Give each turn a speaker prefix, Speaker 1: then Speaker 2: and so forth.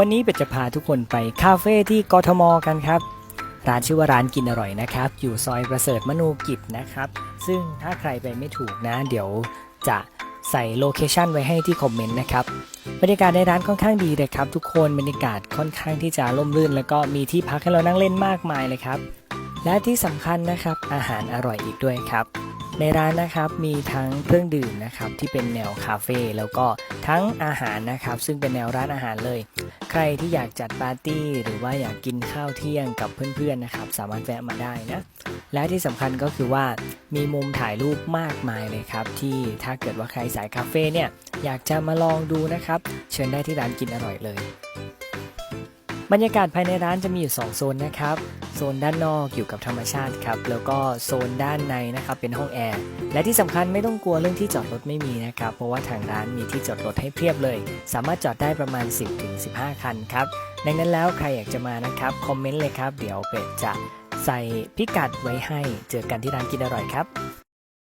Speaker 1: วันนี้เป็ดจะพาทุกคนไปคาเฟ่ที่กทมกันครับ ร้านชื่อว่าร้านกินอร่อยนะครับ อยู่ซอยประเสริฐมนูกิจนะครับ ซึ่งถ้าใครไปไม่ถูกนะ เดี๋ยวจะใส่โลเคชันไว้ให้ที่คอมเมนต์นะครับ บรรยากาศในร้านค่อนข้างดีเลยครับ ทุกคนบรรยากาศค่อนข้างที่จะร่มรื่น แล้วก็มีที่พักให้เรานั่งเล่นมากมายเลยครับ และที่สำคัญนะครับอาหารอร่อยอีกด้วยครับ ในร้านนะครับมีทั้งเครื่องดื่มนะครับที่เป็นแนวคาเฟ่แล้วก็ทั้งอาหารนะครับซึ่งเป็นแนวร้านอาหารเลย ใครที่อยากจัดปาร์ตี้ หรือว่าอยากกินข้าวเที่ยงกับเพื่อนๆนะครับสามารถแวะมาได้นะและที่สำคัญก็คือว่ามีมุมถ่ายรูปมากมายเลยครับที่ถ้าเกิดว่าใครสายคาเฟ่เนี่ยอยากจะมาลองดูนะครับเชิญได้ที่ร้านกินอร่อยเลย บรรยากาศภายในร้านจะมีอยู่ 2 โซนนะครับ โซนด้านนอกอยู่กับธรรมชาติครับ แล้วก็โซนด้านในนะครับเป็นห้องแอร์ และที่สำคัญไม่ต้องกลัวเรื่องที่จอดรถไม่มีนะครับ เพราะว่าทางร้านมีที่จอดรถให้เพียบเลย สามารถจอดได้ประมาณ 10-15 คันครับ ดังนั้นแล้วใครอยากจะมานะครับคอมเมนต์เลยครับ เดี๋ยวเป็ดจะใส่พิกัดไว้ให้ เจอกันที่ร้านกินอร่อยครับ